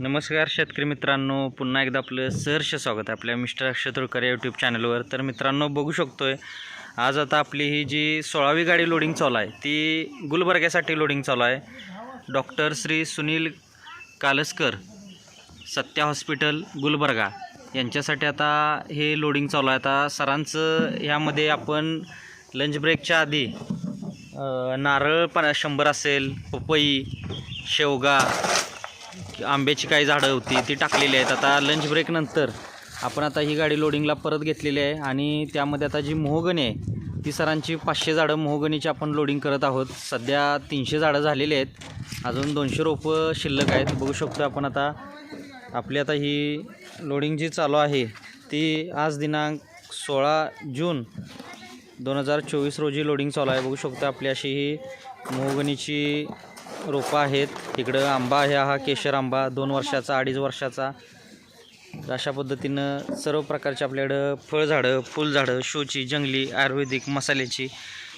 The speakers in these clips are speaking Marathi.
नमस्कार शेतकरी मित्रांनो पुन्हा एकदा आपलं सहर्ष स्वागत आहे आपल्या मिस्टर अक्षय तुळकर या यूट्यूब चॅनलवर तर मित्रांनो बघू शकतो आहे आज आता आपली ही जी सोळावी गाडी लोडिंग चालू आहे ती गुलबर्ग्यासाठी लोडिंग चालू आहे. डॉक्टर श्री सुनील कालसकर सत्या हॉस्पिटल गुलबर्गा यांच्यासाठी आता हे लोडिंग चालू आहे. आता सरांचं ह्यामध्ये आपण लंच ब्रेकच्या आधी नारळ पण शंभर असेल पपई शेवगा आंब्याची काही झाडं होती ती टाकलेली आहेत. आता लंच ब्रेकनंतर आपण आता ही गाडी लोडिंगला परत घेतलेली आहे आणि त्यामध्ये आता जी मोहगणी आहे ती सरांची पाचशे झाडं मोहगणीची आपण लोडिंग करत आहोत. सध्या तीनशे झाडं झालेली आहेत. अजून दोनशे रोपं शिल्लक आहेत. बघू शकतो आपण आता आपली आता ही लोडिंग जी चालू आहे ती आज दिनांक सोळा जून दोन हजार चोवीस रोजी लोडिंग चालू आहे. बघू शकतो आपली अशी ही मोहगणीची रोपं आहेत. इकडं आंबा आहे हा केशर आंबा दोन वर्षाचा अडीच वर्षाचा. अशा पद्धतीनं सर्व प्रकारचे आपल्याकडं फळझाडं फुलझाडं शोची जंगली आयुर्वेदिक मसाल्याची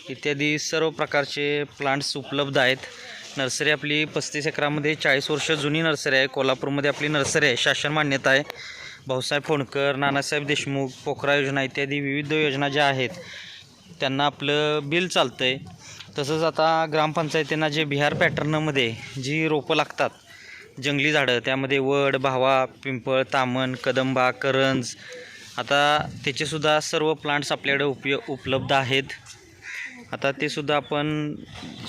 इत्यादी सर्व प्रकारचे प्लांट्स उपलब्ध आहेत. नर्सरी आपली पस्तीस एकरामध्ये चाळीस वर्ष जुनी नर्सरी आहे. कोल्हापूरमध्ये आपली नर्सरी आहे. शासन मान्यता आहे. भाऊसाहेब फोंडकर नानासाहेब देशमुख पोखरा योजना इत्यादी विविध योजना ज्या आहेत त्यांना आपलं बिल चालतं आहे तसंच आता ग्रामपंचायतींना जे बिहार पॅटर्नमध्ये जी रोपं लागतात जंगली झाडं त्यामध्ये वड भावा पिंपळ तामण कदंबा करंज आता त्याचेसुद्धा सर्व प्लांट्स आपल्याकडे उपय उपलब्ध आहेत. आता ते सुद्धा आपण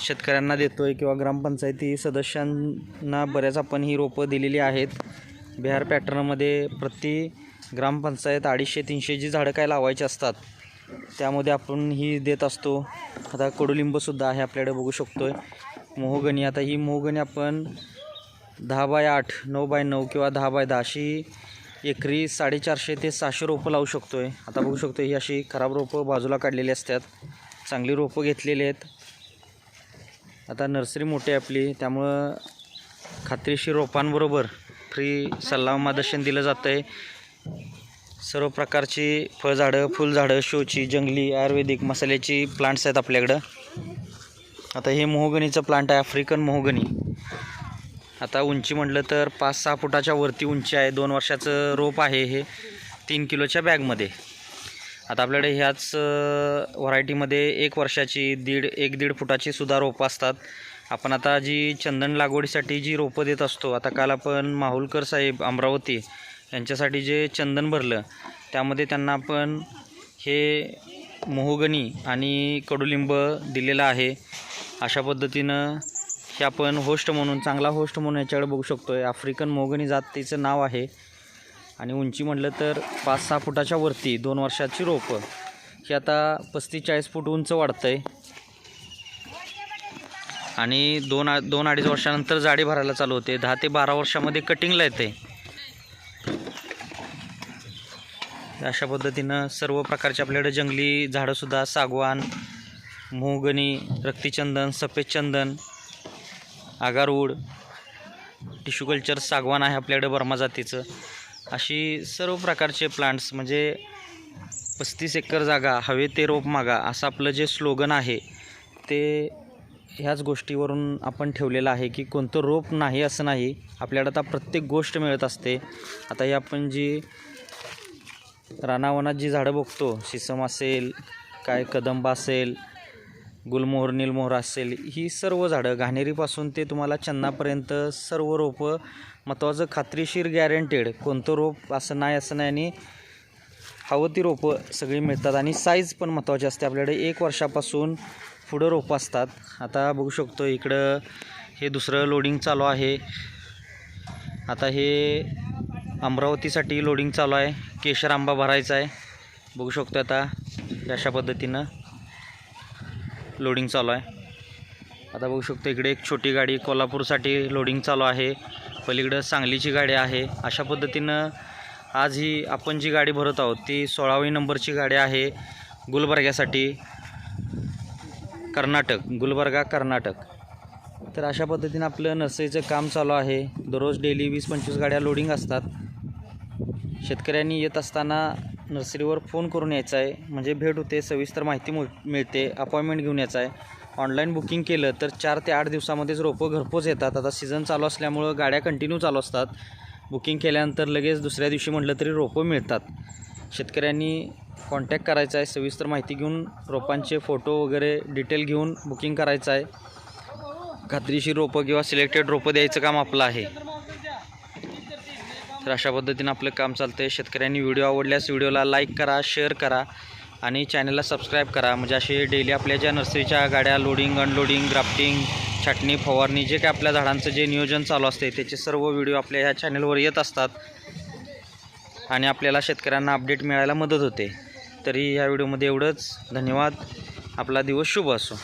शेतकऱ्यांना देतो आहे किंवा ग्रामपंचायती सदस्यांना बऱ्याच आपण ही रोपं दिलेली आहेत. बिहार पॅटर्नमध्ये प्रति ग्रामपंचायत अडीचशे तीनशे जी झाडं काय लावायची असतात त्यामध्ये आपण ही देत असतो. आता कडुलिंबसुद्धा आहे आपल्याकडे बघू शकतो आहे मोहगणी आता ही मोहगणी आपण दहा बाय आठ नऊ बाय नऊ किंवा दहा बाय दहा अशी एकरी साडेचारशे ते सहाशे रोपं लावू शकतो आहे आता बघू शकतो ही अशी खराब रोपं बाजूला काढलेली असतात. चांगली रोपं घेतलेली आहेत. आता नर्सरी मोठी आहे आपली त्यामुळं खात्रीशीर रोपांबरोबर फ्री सल्ला मार्गदर्शन दिलं जातं आहे सर्व प्रकारची फळझाडं फुलझाडं शोची जंगली आयुर्वेदिक मसाल्याची प्लांट्स आहेत आपल्याकडं. आता हे मोहगणीचं प्लांट आहे आफ्रिकन मोहगणी आता उंची म्हटलं तर पाच सहा फुटाच्या वरती उंची आहे. दोन वर्षाचं रोप आहे हे तीन किलोच्या बॅगमध्ये. आता आपल्याकडे ह्याच व्हरायटीमध्ये एक वर्षाची दीड एक दीड फुटाची सुद्धा रोपं असतात. आपण आता जी चंदन लागवडीसाठी जी रोपं देत असतो आता काल आपण माहुलकर साहेब अमरावती यांच्यासाठी जे चंदन भरलं त्यामध्ये त्यांना आपण हे मोहगणी आणि कडुलिंब दिलेलं आहे. अशा पद्धतीनं हे आपण होस्ट म्हणून चांगला होस्ट म्हणून याच्याकडे बघू शकतो आहे आफ्रिकन मोहगणी जातीचं नाव आहे. आणि उंची म्हटलं तर पाच सहा फुटाच्या वरती दोन वर्षाची रोपं. ही आता पस्तीस चाळीस फूट उंच वाढतं आहे आणि दोन आ- दोन अडीच वर्षानंतर जाडी भरायला चालू होते. दहा ते बारा वर्षामध्ये कटिंगला येते अशा पद्धतीनं सर्व प्रकारचे आपल्याकडे जंगली झाडंसुद्धा सागवान मोहगणी रक्तीचंदन सफेद चंदन आगारवूड टिश्यू कल्चर सागवान आहे आपल्याकडे बर्मा जातीचं. अशी सर्व प्रकारचे प्लांट्स म्हणजे पस्तीस एकर जागा हवे ते रोप मागा असं आपलं जे स्लोगन आहे ते ह्याच गोष्टीवरून आपण ठेवलेलं आहे की कोणतं रोप नाही असं नाही आपल्याला आता प्रत्येक गोष्ट मिळत असते. आता ही आपण जी रानावनात जी झाडं बघतो शिसम असेल काय कदंब असेल गुलमोहर निलमोहर असेल ही सर्व झाडं घाणेरीपासून ते तुम्हाला चन्नापर्यंत सर्व रोपं महत्त्वाचं खात्रीशीर गॅरंटेड कोणतं रोप असं नाही असं नाही आणि हवं ती रोपं सगळी मिळतात आणि साईज पण महत्त्वाची असते. आपल्याकडे एक वर्षापासून पुढं रोपं असतात. आता बघू शकतो इकडं हे दुसरं लोडिंग चालू आहे. आता हे अमरावतीसाठी लोडिंग चालू आहे. केशर आंबा भरायचा आहे. बघू शकतो आता अशा पद्धतीनं लोडिंग चालू आहे. आता बघू शकतो इकडे एक छोटी गाडी कोल्हापूरसाठी लोडिंग चालू आहे. पलीकडं सांगलीची गाडी आहे. अशा पद्धतीनं आज ही आपण जी गाडी भरत आहोत ती सोळावी नंबरची गाडी आहे गुलबर्ग्यासाठी. कर्नाटक गुलबर्गा कर्नाटक. तर अशा पद्धतीनं आपलं नर्सरीचं काम चालू आहे. दररोज डेली वीस पंचवीस गाड्या लोडिंग असतात. शेतकऱ्यांनी येत असताना नर्सरीवर फोन करून यायचा आहे. म्हणजे भेट होते सविस्तर माहिती मिळते अपॉइंटमेंट घेऊन यायचं आहे. ऑनलाईन बुकिंग केलं तर चार ते आठ दिवसामध्येच रोपं घरपोच येतात. आता सीझन चालू असल्यामुळं गाड्या कंटिन्यू चालू असतात. बुकिंग केल्यानंतर लगेच दुसऱ्या दिवशी म्हटलं तरी रोपं मिळतात. शेतकऱ्यांनी कॉन्टॅक्ट करायचा आहे सविस्तर माहिती घेऊन रोपांचे फोटो वगैरे डिटेल घेऊन बुकिंग करायचं आहे. खात्रीशीर रोपं किंवा सिलेक्टेड रोपं द्यायचं काम आपलं आहे. तर अशा पद्धतीनं आपलं काम चालतं आहे शेतकऱ्यांनी व्हिडिओ आवडल्यास व्हिडिओला लाईक करा शेअर करा आणि चॅनलला सबस्क्राईब करा. म्हणजे असे डेली आपल्या ज्या नर्सरीच्या गाड्या लोडिंग अनलोडिंग ग्राफ्टिंग छाटणी फवारणी जे काय आपल्या झाडांचं जे नियोजन चालू असते त्याचे सर्व व्हिडिओ आपल्या ह्या चॅनलवर येत असतात. आणि आपल्याला शेतकऱ्यांना अपडेट मिळायला मदत होते. तरी ह्या व्हिडिओमध्ये एवढंच. धन्यवाद. आपला दिवस शुभ असो.